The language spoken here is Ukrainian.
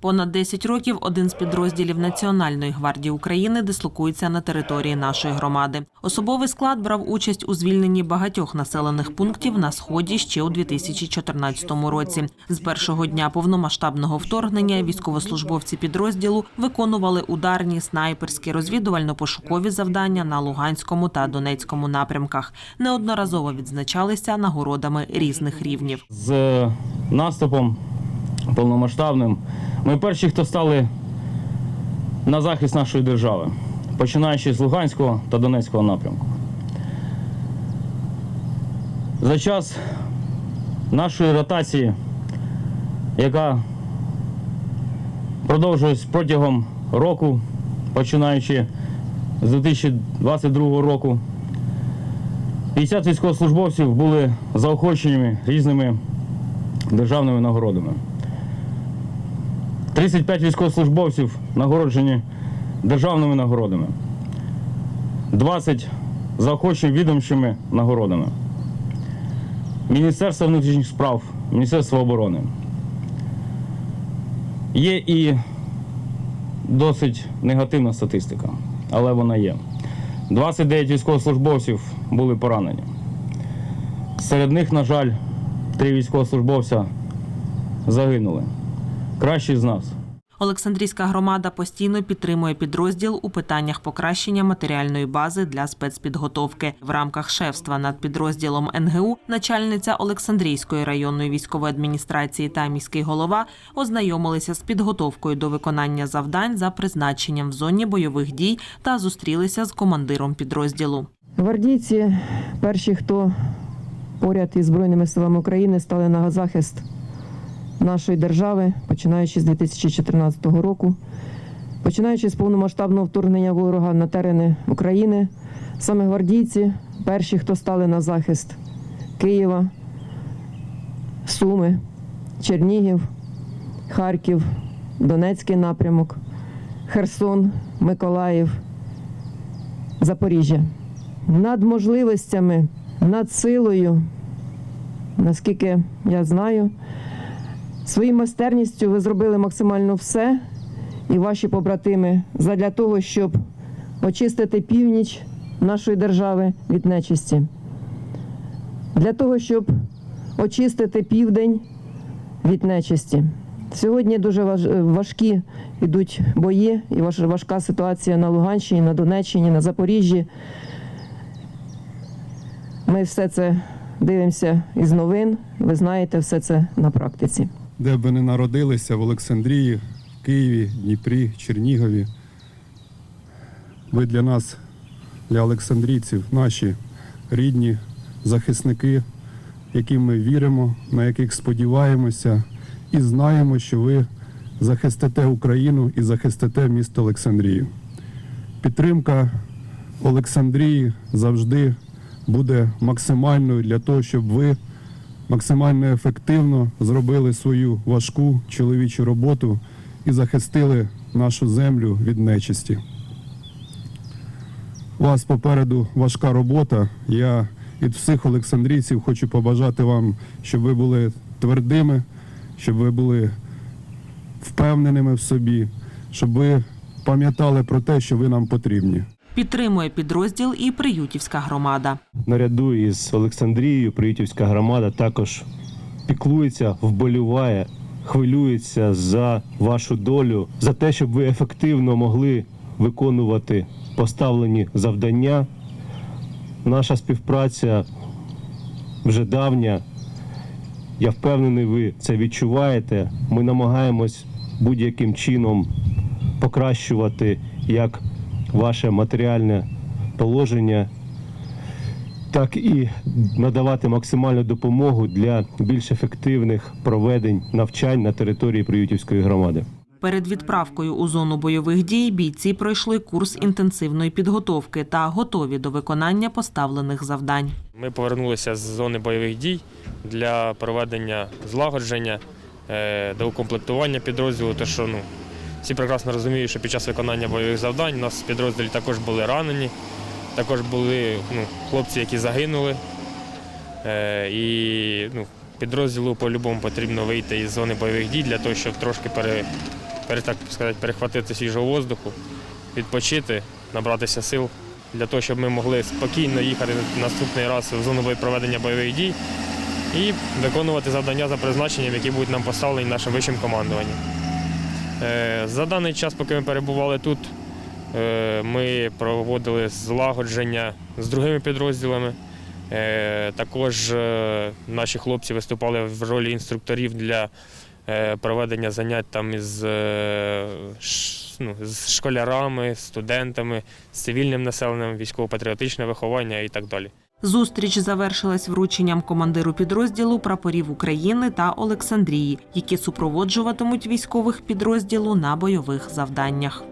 Понад 10 років один з підрозділів Національної гвардії України дислокується на території нашої громади. Особовий склад брав участь у звільненні багатьох населених пунктів на сході ще у 2014 році. З першого дня повномасштабного вторгнення військовослужбовці підрозділу виконували ударні, снайперські, розвідувально-пошукові завдання на Луганському та Донецькому напрямках. Неодноразово відзначалися нагородами різних рівнів. з наступом повномасштабним. Ми перші, хто стали на захист нашої держави, починаючи з Луганського та Донецького напрямку. За час нашої ротації, яка продовжується протягом року, починаючи з 2022 року, 50 військовослужбовців були заохоченими різними державними нагородами. 35 військовослужбовців нагороджені державними нагородами. 20 заохочені відомчими нагородами. Міністерство внутрішніх справ, Міністерство оборони. Є і досить негативна статистика, але вона є. 29 військовослужбовців були поранені. Серед них, на жаль, три військовослужбовця загинули. Кращі з нас. Олександрійська громада постійно підтримує підрозділ у питаннях покращення матеріальної бази для спецпідготовки. В рамках шефства над підрозділом НГУ начальниця Олександрійської районної військової адміністрації та міський голова ознайомилися з підготовкою до виконання завдань за призначенням в зоні бойових дій та зустрілися з командиром підрозділу. Гвардійці, перші, хто поряд із Збройними силами України стали на захист нашої держави, починаючи з 2014 року, починаючи з повномасштабного вторгнення ворога на терени України, саме гвардійці, перші, хто стали на захист Києва, Суми, Чернігів, Харків, Донецький напрямок, Херсон, Миколаїв, Запоріжжя. Над можливостями, над силою, наскільки я знаю, своєю майстерністю ви зробили максимально все, і ваші побратими задля того, щоб очистити північ нашої держави від нечисті, для того, щоб очистити південь від нечисті. Сьогодні дуже важкі йдуть бої і важ- важка ситуація на Луганщині, на Донеччині, на Запоріжжі. Ми все це дивимося із новин. Ви знаєте все це на практиці. Де б не народилися в Олександрії, в Києві, Дніпрі, Чернігові. Ви для нас, для олександрійців, наші рідні захисники, яким ми віримо, на яких сподіваємося, і знаємо, що ви захистите Україну і захистите місто Олександрію. Підтримка Олександрії завжди буде максимальною для того, щоб ви максимально ефективно зробили свою важку чоловічу роботу і захистили нашу землю від нечисті. У вас попереду важка робота. Я від всіх олександрійців хочу побажати вам, щоб ви були твердими, щоб ви були впевненими в собі, щоб ви пам'ятали про те, що ви нам потрібні. Підтримує підрозділ і Приютівська громада. наряду із Олександрією Приютівська громада також піклується, вболіває, хвилюється за вашу долю, за те, щоб ви ефективно могли виконувати поставлені завдання. Наша співпраця вже давня. Я впевнений, ви це відчуваєте. Ми намагаємось будь-яким чином покращувати як ваше матеріальне положення, так і надавати максимальну допомогу для більш ефективних проведень навчань на території Приютівської громади. Перед відправкою у зону бойових дій бійці пройшли курс інтенсивної підготовки та готові до виконання поставлених завдань. Ми повернулися з зони бойових дій для проведення злагодження, е, доукомплектування підрозділу. Тому що ну, всі прекрасно розуміють, що під час виконання бойових завдань у нас в підрозділі також були ранені, також були ну, хлопці, які загинули. Е, І ну, підрозділу по-любому потрібно вийти із зони бойових дій для того, щоб трошки пере, пере, так сказати, перехватити свіжого воздуху, відпочити, набратися сил для того, щоб ми могли спокійно їхати наступний раз в зону проведення бойових дій і виконувати завдання за призначенням, які будуть нам поставлені нашим вищим командуванням. Е, За даний час, поки ми перебували тут, е, ми проводили злагодження з другими підрозділами. Е, Також наші хлопці виступали в ролі інструкторів для проведення занять там із, ну, з школярами, студентами, з цивільним населенням, військово-патріотичне виховання і так далі. Зустріч завершилась врученням командиру підрозділу прапорів України та Олександрії, які супроводжуватимуть військових підрозділу на бойових завданнях.